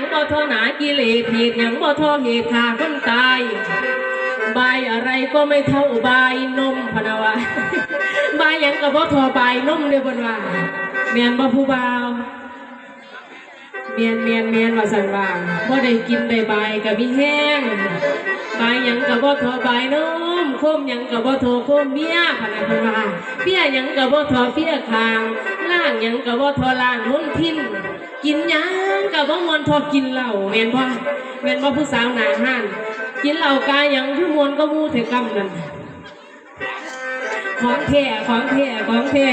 ยังบ่ทอหนากิเลสเหตุยังบ่ทอเหตุฆ่าคนตายบายอะไรก็ไม่เท่าบายนมพนาวาบายยังก็บ่ทอบายนมเด้อเพิ่นว่าแม่นบ่ผู้บ่าวเมียนเมียนเมียนว่าซั่นว่าบ่ได้กินได้บายก็มีแห้งบายยังก็บ่ทอบายนมโคมยังก็บ่ทอโคมเมียพนะเพิ่นว่าเฟียยังก็บ่ทอเฟียคางล่างยังก็บ่ทอล่างนุ่นทิ่นกินยัง ก็บ่มวนทอกินเหล้าแม่นบ่แม่นบ่ผู้สาวหนาห้านกินเหล้ากายยังคือมวนก็มูเถกำนั่นของแท้ของแท้ของแท้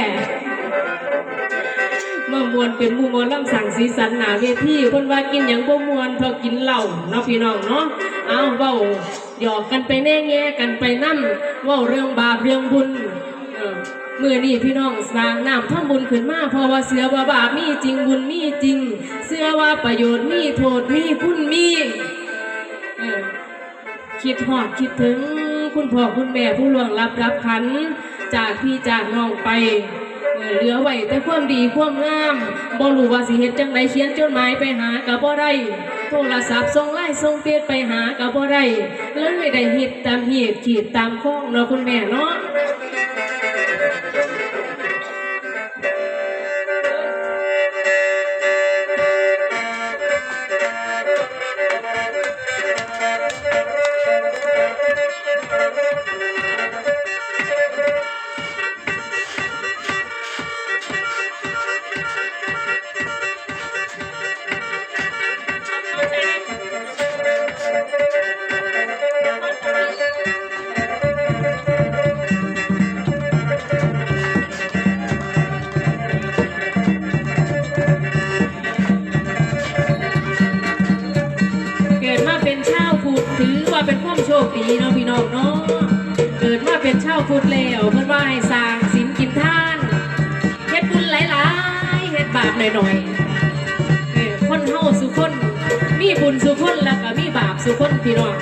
มามวนเป็นมู่มวนลำสั่งสีสันหนาเวทีคนว่ากินหยังบ่มวนเทอกินเหล้าเนาะพี่น้องเนาะเอาเว้าหยอกกันไปแน่แง่กันไปนั่เว้าเรื่องบาปเรื่องบุญ มื่อนี้พี่น้องสร้างน้ำทำบุญขึ้นมาเพราะว่าเสือว่าบาปมีจริงบุญมีจริง เสือว่าประโยชน์มีโทษมีคุณมีคิดหอดคิดถึงคุณพ่อคุณแม่ผู้ล่วงลับรับขัน จากพี่จากน้องไปเหลือไว้แต่ความดีความงามบ่รู้ว่าสิเฮ็ดจังไดเขียนจดหมายไปหากับบ่ได้โทรศัพท์ส่งไลน์ส่งเฟซไปหากับบ่ได้เลยได้เฮ็ดตามเหตุขีดตามข้องเนาะคุณแม่เนาะ เป็นชาวพุดเล้วเพื่อนว่าให้สร้างสินกินท่านเฮ็ดบุญหลายๆเฮ็ดบาปหน่อยๆเออคนเฮาสุคน มีบุญสุคนแล้วก็มีบาปสุคนพี่น้อง